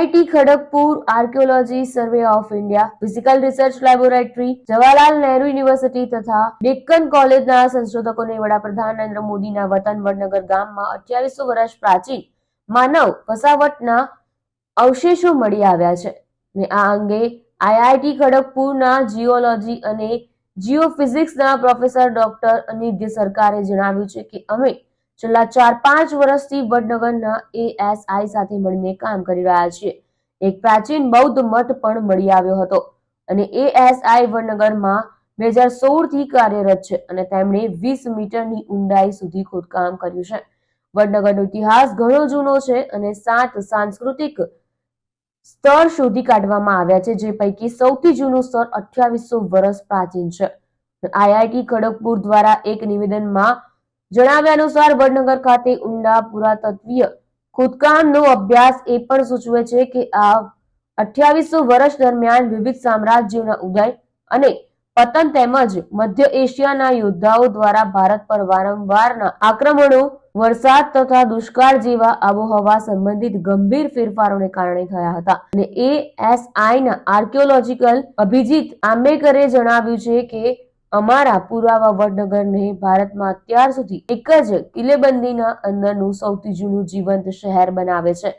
IIT Kharagpur archaeology survey of India physical research laboratory Jawaharlal Nehru university તથા ડેક્કન કોલેજના સંશોધકોને વડાપ્રધાન નરેન્દ્ર મોદીના વતન વડનગર ગામમાં અઠ્યાવીસો વર્ષ પ્રાચીન માનવ વસાવટના અવશેષો મળી આવ્યા છે. ને આ અંગે આઈઆઈટી ખડગપુરના જીઓલોજી અને જીઓફિઝિક્સના પ્રોફેસર ડોક્ટર અનિધ્ય સરકારે જણાવ્યું છે કે અમે છેલ્લા ચાર પાંચ વર્ષથી વડનગરના એએસઆઈ સાથે મળીને કામ કરી રહ્યા છે. એક પ્રાચીન બૌદ્ધ મઠ પણ મળી આવ્યો હતો અને એએસઆઈ વડનગરમાં બે હજાર સોળથી કાર્યરત છે અને તેમણે વીસ મીટરની ઊંડાઈ સુધી ખોદકામ કર્યું છે. વડનગરનો ઇતિહાસ ઘણો જૂનો છે અને સાત સાંસ્કૃતિક સ્તર શોધી કાઢવામાં આવ્યા છે, જે પૈકી સૌથી જૂનું સ્તર અઠ્યાવીસો વર્ષ પ્રાચીન છે. આઈઆઈટી ખડગપુર દ્વારા એક નિવેદનમાં જણાવ્યા અનુસાર વડનગર ખાતે ઊંડા પુરાતત્વીય ખોદકામનો અભ્યાસ એ પણ સૂચવે છે કે આ અઠ્યાવીસો વર્ષ દરમિયાન વિવિધ સામ્રાજ્યોના ઉદય અને પતન તેમજ મધ્ય એશિયાના યોદ્ધાઓ દ્વારા ભારત પર વારંવારના આક્રમણો, વરસાદ તથા દુષ્કાળ જેવા આબોહવા સંબંધિત ગંભીર ફેરફારોને કારણે થયા હતા. અને એએસઆઈ ના આર્કિયોલોજીકલ અભિજીત આંબેકરે જણાવ્યું છે કે અમારા પુરાવા વડનગરને ભારતમાં અત્યાર સુધી એક જ કિલ્લેબંધીના અંદરનું સૌથી જૂનું જીવંત શહેર બનાવે છે.